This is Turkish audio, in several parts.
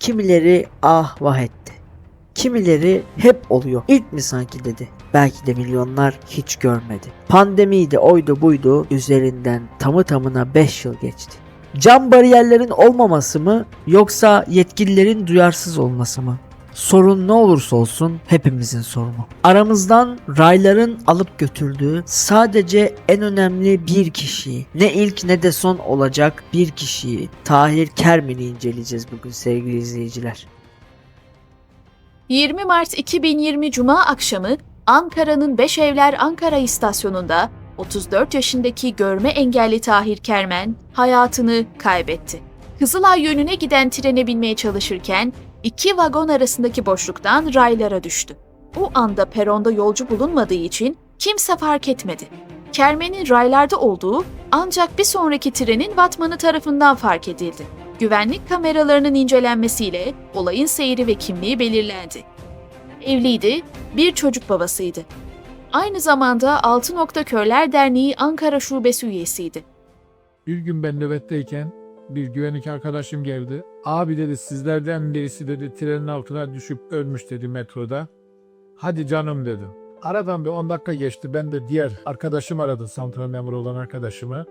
Kimileri ah vah etti. Kimileri hep oluyor. İlk mi sanki dedi. Belki de milyonlar hiç görmedi. Pandemiydi, oydu buydu. Üzerinden tamı tamına 5 yıl geçti. Cam bariyerlerin olmaması mı yoksa yetkililerin duyarsız olması mı? Sorun ne olursa olsun hepimizin sorunu. Aramızdan rayların alıp götürdüğü sadece en önemli bir kişiyi, ne ilk ne de son olacak bir kişiyi, Tahir Kermen'i inceleyeceğiz bugün sevgili izleyiciler. 20 Mart 2020 Cuma akşamı Ankara'nın Beşevler Ankara istasyonunda 34 yaşındaki görme engelli Tahir Kermen hayatını kaybetti. Kızılay yönüne giden trene binmeye çalışırken iki vagon arasındaki boşluktan raylara düştü. O anda peronda yolcu bulunmadığı için kimse fark etmedi. Kermen'in raylarda olduğu ancak bir sonraki trenin Batmanı tarafından fark edildi. Güvenlik kameralarının incelenmesiyle olayın seyri ve kimliği belirlendi. Evliydi, bir çocuk babasıydı. Aynı zamanda Altı Nokta Körler Derneği Ankara Şubesi üyesiydi. Bir gün ben nöbetteyken bir güvenlik arkadaşım geldi. Abi dedi sizlerden birisi dedi trenin altına düşüp ölmüş dedi metroda. Hadi canım dedim. Aradan bir 10 dakika geçti. Ben de diğer arkadaşım aradı. Santral memuru olan arkadaşımı.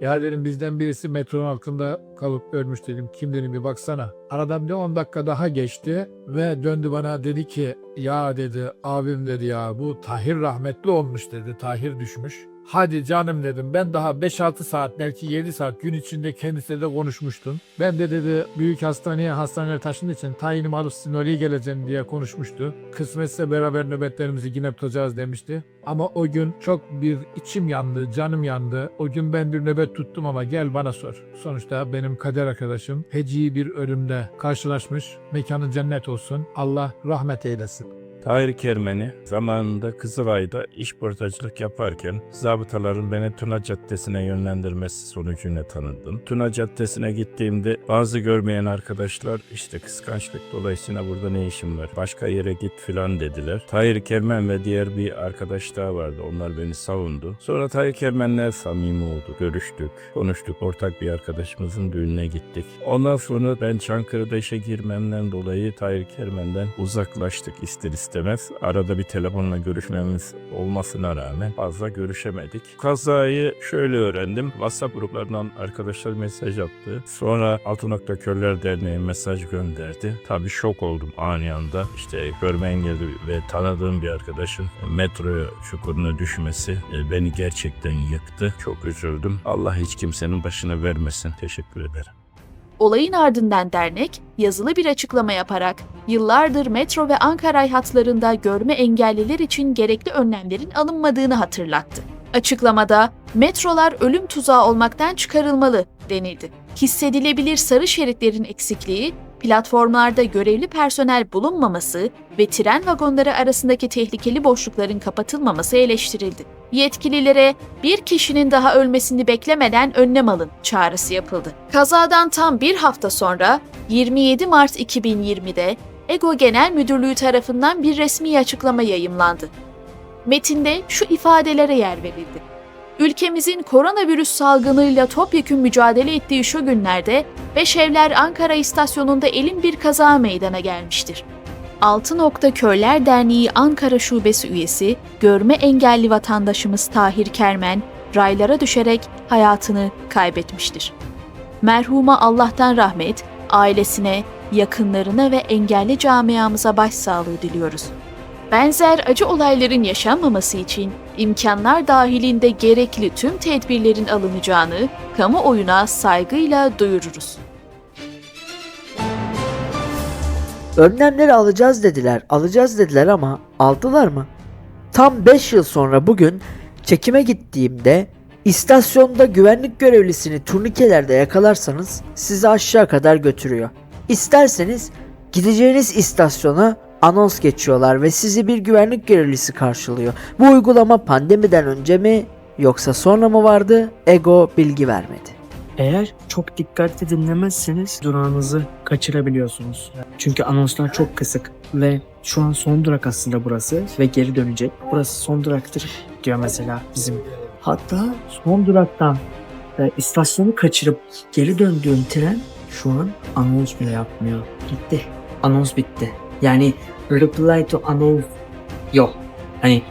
Ya dedim bizden birisi metronun altında kalıp ölmüş dedim. Kim dedim bir baksana. Aradan bir 10 dakika daha geçti ve döndü bana dedi ki ya dedi abim dedi ya bu Tahir rahmetli olmuş dedi. Tahir düşmüş. Hadi canım dedim ben daha 5-6 saat belki 7 saat gün içinde kendisiyle de konuşmuştum. Ben de dedi büyük hastaneye hastaneye taşındığı için tayinim alıp sizin oraya geleceğim diye konuşmuştu. Kısmetse beraber nöbetlerimizi yine tutacağız demişti. Ama o gün çok bir içim yandı, canım yandı. O gün ben bir nöbet tuttum ama gel bana sor. Sonuçta benim kader arkadaşım heci bir ölümle karşılaşmış. Mekanı cennet olsun. Allah rahmet eylesin. Tahir Kermen'i zamanında Kızılay'da iş portacılık yaparken zabıtaların beni Tuna Caddesi'ne yönlendirmesi sonucunda tanıdım. Tuna Caddesi'ne gittiğimde bazı görmeyen arkadaşlar işte kıskançlık dolayısıyla burada ne işim var başka yere git filan dediler. Tahir Kermen ve diğer bir arkadaş daha vardı onlar beni savundu. Sonra Tahir Kermen'le samimi olduk, görüştük, konuştuk. Ortak bir arkadaşımızın düğününe gittik. Ondan sonra ben Çankırı'da işe girmemden dolayı Tahir Kermen'den uzaklaştık ister. Arada bir telefonla görüşmemiz olmasına rağmen fazla görüşemedik. Kazayı şöyle öğrendim. WhatsApp gruplarından arkadaşlar mesaj attı. Sonra Altı Nokta Körler Derneği mesaj gönderdi. Tabii şok oldum ani anda. İşte görme engelli ve tanıdığım bir arkadaşın metro çukuruna düşmesi e, beni gerçekten yıktı. Çok üzüldüm. Allah hiç kimsenin başına vermesin. Teşekkür ederim. Olayın ardından dernek yazılı bir açıklama yaparak yıllardır metro ve Ankara hatlarında görme engelliler için gerekli önlemlerin alınmadığını hatırlattı. Açıklamada metrolar ölüm tuzağı olmaktan çıkarılmalı denildi. Hissedilebilir sarı şeritlerin eksikliği, platformlarda görevli personel bulunmaması ve tren vagonları arasındaki tehlikeli boşlukların kapatılmaması eleştirildi. Yetkililere bir kişinin daha ölmesini beklemeden önlem alın çağrısı yapıldı. Kazadan tam bir hafta sonra 27 Mart 2020'de EGO Genel Müdürlüğü tarafından bir resmi açıklama yayımlandı. Metinde şu ifadelere yer verildi. Ülkemizin koronavirüs salgınıyla topyekün mücadele ettiği şu günlerde Beşevler Ankara istasyonunda elin bir kaza meydana gelmiştir. Altı Nokta Körler Derneği Ankara Şubesi üyesi, görme engelli vatandaşımız Tahir Kermen, raylara düşerek hayatını kaybetmiştir. Merhuma Allah'tan rahmet, ailesine, yakınlarına ve engelli camiamıza başsağlığı diliyoruz. Benzer acı olayların yaşanmaması için imkanlar dahilinde gerekli tüm tedbirlerin alınacağını kamuoyuna saygıyla duyururuz. Önlemleri alacağız dediler, alacağız dediler ama aldılar mı? Tam 5 yıl sonra bugün çekime gittiğimde istasyonda güvenlik görevlisini turnikelerde yakalarsanız sizi aşağı kadar götürüyor. İsterseniz gideceğiniz istasyona anons geçiyorlar ve sizi bir güvenlik görevlisi karşılıyor. Bu uygulama pandemiden önce mi yoksa sonra mı vardı? Ego bilgi vermedi. Eğer çok dikkatli dinlemezseniz durağınızı kaçırabiliyorsunuz. Çünkü anonslar çok kısık ve şu an son durak aslında burası ve geri dönecek. Burası son duraktır diyor mesela bizim. Hatta son duraktan e, istasyonu kaçırıp geri döndüğün tren şu an anons bile yapmıyor. Gitti. Anons bitti. Yani reply to anons yok. Hani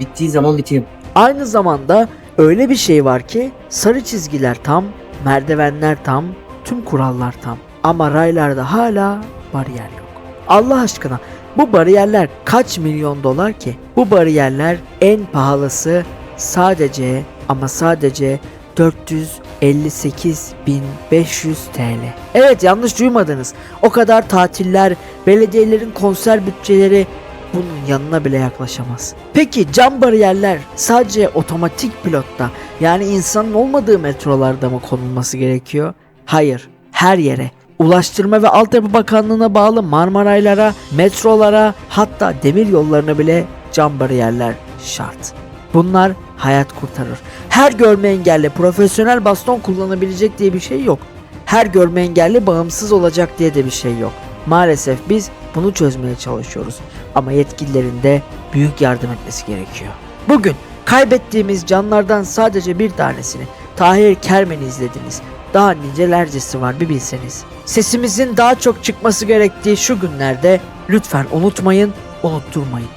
bittiği zaman bitiyor. Aynı zamanda öyle bir şey var ki sarı çizgiler tam, merdivenler tam, tüm kurallar tam. Ama raylarda hala bariyer yok. Allah aşkına bu bariyerler kaç milyon dolar ki? Bu bariyerler en pahalısı sadece ama sadece 458.500 TL. Evet yanlış duymadınız. O kadar tatiller, belediyelerin konser bütçeleri bunun yanına bile yaklaşamaz. Peki cam bariyerler sadece otomatik pilotta yani insanın olmadığı metrolarda mı konulması gerekiyor? Hayır, her yere. Ulaştırma ve Altyapı Bakanlığı'na bağlı Marmaraylara, metrolara hatta demir yollarına bile cam bariyerler şart. Bunlar hayat kurtarır. Her görme engelli profesyonel baston kullanabilecek diye bir şey yok. Her görme engelli bağımsız olacak diye de bir şey yok. Maalesef biz bunu çözmeye çalışıyoruz ama yetkililerin de büyük yardım etmesi gerekiyor. Bugün kaybettiğimiz canlardan sadece bir tanesini Tahir Kermen'i izlediniz. Daha nicelercesi var bir bilseniz. Sesimizin daha çok çıkması gerektiği şu günlerde lütfen unutmayın, unutturmayın.